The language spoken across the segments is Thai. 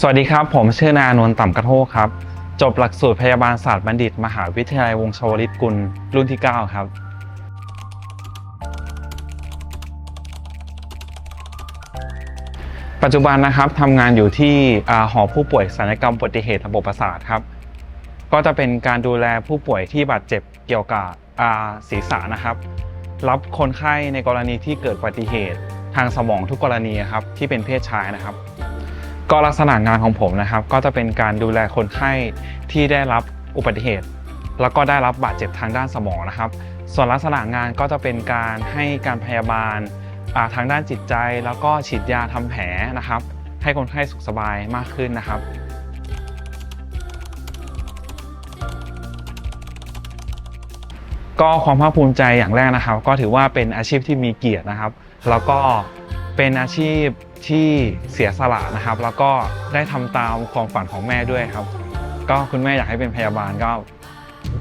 สวัสดีครับ ผมชื่อนานนท์ต่ำกระโทกครับ จบหลักสูตรพยาบาลศาสตร์บัณฑิต มหาวิทยาลัยวงศ์ชวลิตกุล รุ่นที่ 9 ครับ ปัจจุบันนะครับทำงานอยู่ที่หอผู้ป่วยศัลยกรรมอุบัติเหตุระบบประสาทครับ ก็จะเป็นการดูแลผู้ป่วยที่บาดเจ็บเกี่ยวกับศีรษะนะครับ รับคนไข้ในกรณีที่เกิดอุบัติเหตุทางสมองทุกกรณีครับที่เป็นเพศชายนะครับ ก็ลักษณะงานของผมนะครับ ก็จะเป็นการดูแลคนไข้ที่ได้รับอุบัติเหตุ แล้วก็ได้รับบาดเจ็บทางด้านสมองนะครับ ส่วนลักษณะงานก็จะเป็นการให้การพยาบาลาทางด้านจิตใจ แล้วก็ฉีดยาทำแผลนะครับ ให้คนไข้สุขสบายมากขึ้นนะครับก็ความภาคภูมิใจอย่างแรกนะครับ ก็ถือว่าเป็นอาชีพที่มีเกียรตินะครับ แล้วก็ เป็นอาชีพที่เสียสละนะครับ แล้วก็ได้ทำตามความฝันของแม่ด้วยครับ ก็คุณแม่อยากให้เป็นพยาบาลก็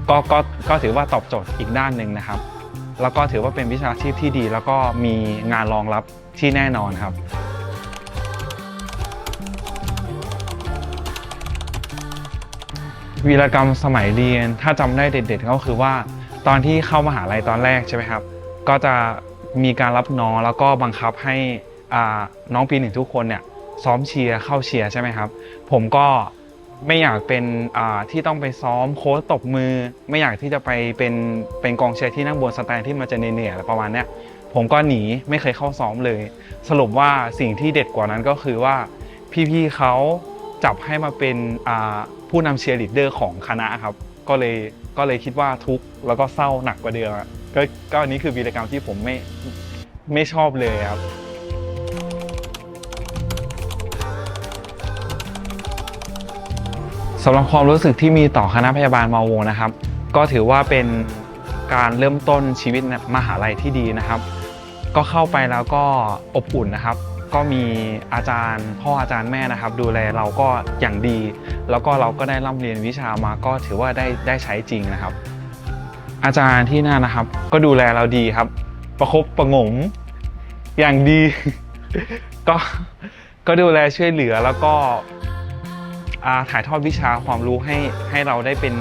ก็ก็ก็ถือว่าตอบโจทย์อีกด้านหนึ่งนะครับ แล้วก็ถือว่าเป็นวิชาชีพที่ดี แล้วก็มีงานรองรับที่แน่นอนครับวีรกรรมสมัยเรียนถ้าจำได้เด็ดๆก็คือว่าตอนที่เข้ามหาลัยตอนแรกใช่ไหมครับ ก็จะ มีการรับน้องแล้วก็บังคับให้น้องปีหนึ่งทุกคนเนี่ยซ้อมเชียร์เข้าเชียร์ใช่ไหมครับ ผมก็ไม่อยากเป็นที่ต้องไปซ้อมโค้ชตบมือ ไม่อยากที่จะไปเป็นเป็นกองเชียร์ที่นั่งบนสแตนที่มันจะเหนื่อยๆประมาณเนี้ยผมก็หนีไม่เคยเข้าซ้อมเลย สรุปว่าสิ่งที่เด็ดกว่านั้นก็คือว่าพี่ๆเขาจับให้มาเป็นผู้นำเชียร์ลีดเดอร์ของคณะครับ ก็เลยก็เลยคิดว่าทุกข์แล้วก็เศร้าหนักกว่าเดิมอะ ก็ก็อันนี้คือวีรกรรมที่ผมไม่ไม่ชอบเลยครับ สำหรับความรู้สึกที่มีต่อคณะพยาบาลมอวงนะครับ ก็ถือว่าเป็นการเริ่มต้นชีวิตมหาลัยที่ดีนะครับ ก็เข้าไปแล้วก็อบอุ่นนะครับ ก็มีอาจารย์พ่ออาจารย์แม่นะครับ ดูแลเราก็อย่างดี แล้วก็เราก็ได้ร่ำเรียนวิชามาก็ถือว่าได้ได้ใช้จริงนะครับ อาจารย์ที่นั่นนะครับ ก็ดูแลเราดีครับ ประคบประงมอย่างดี ก็ก็ดูแลช่วยเหลือแล้วก็ถ่ายทอดวิชาความรู้ให้ให้เราได้เป็น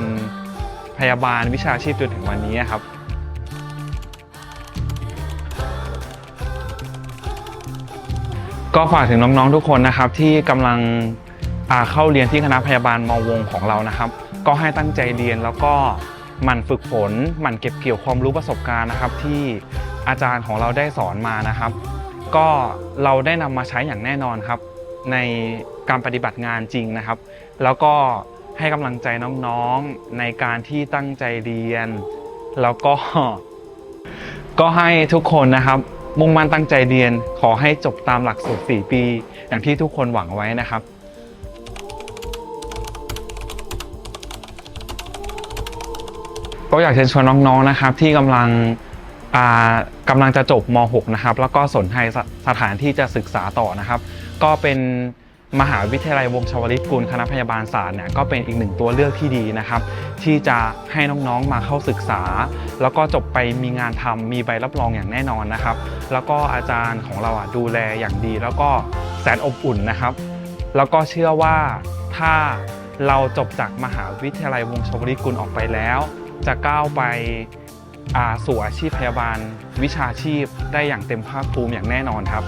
พยาบาลวิชาชีพจนถึงวันนี้ครับก็ฝากถึงน้องๆทุกคนนะครับที่กำลังเข้าเรียนที่คณะพยาบาลมวงของเรานะครับ ก็ให้ตั้งใจเรียนแล้วก็ หมั่นฝึกฝนหมั่นเก็บเกี่ยวความรู้ประสบการณ์นะครับ ที่อาจารย์ของเราได้สอนมานะครับ ก็เราได้นำมาใช้อย่างแน่นอนครับ ในการปฏิบัติงานจริงนะครับ แล้วก็ให้กำลังใจน้องๆในการที่ตั้งใจเรียน แล้วก็ ก็ให้ทุกคนนะครับ มุ่งมั่นตั้งใจเรียน ขอให้จบตามหลักสูตร 4 ปี อย่างที่ทุกคนหวังไว้นะครับ ก็อยากเชิญชวนน้องๆนะครับที่กำลังอ่ากำลังจะจบม .6 นะครับแล้วก็สนใจสถานที่จะศึกษาต่อนะครับ ก็เป็นมหาวิทยาลัยวงชวลิตกุลคณะพยาบาลศาสตร์เนี่ยก็เป็นอีกหนึ่งตัวเลือกที่ดีนะครับ ที่จะให้น้องๆมาเข้าศึกษา แล้วก็จบไปมีงานทำมีใบรับรองอย่างแน่นอนนะครับ แล้วก็อาจารย์ของเราอะดูแลอย่างดี แล้วก็แสนอบอุ่นนะครับ แล้วก็เชื่อว่าถ้าเราจบจากมหาวิทยาลัยวงชวลิตกุลออกไปแล้ว จะก้าวไปอาสู่อาชีพพยาบาลวิชาชีพได้อย่างเต็มภาคภูมิอย่างแน่นอนครับ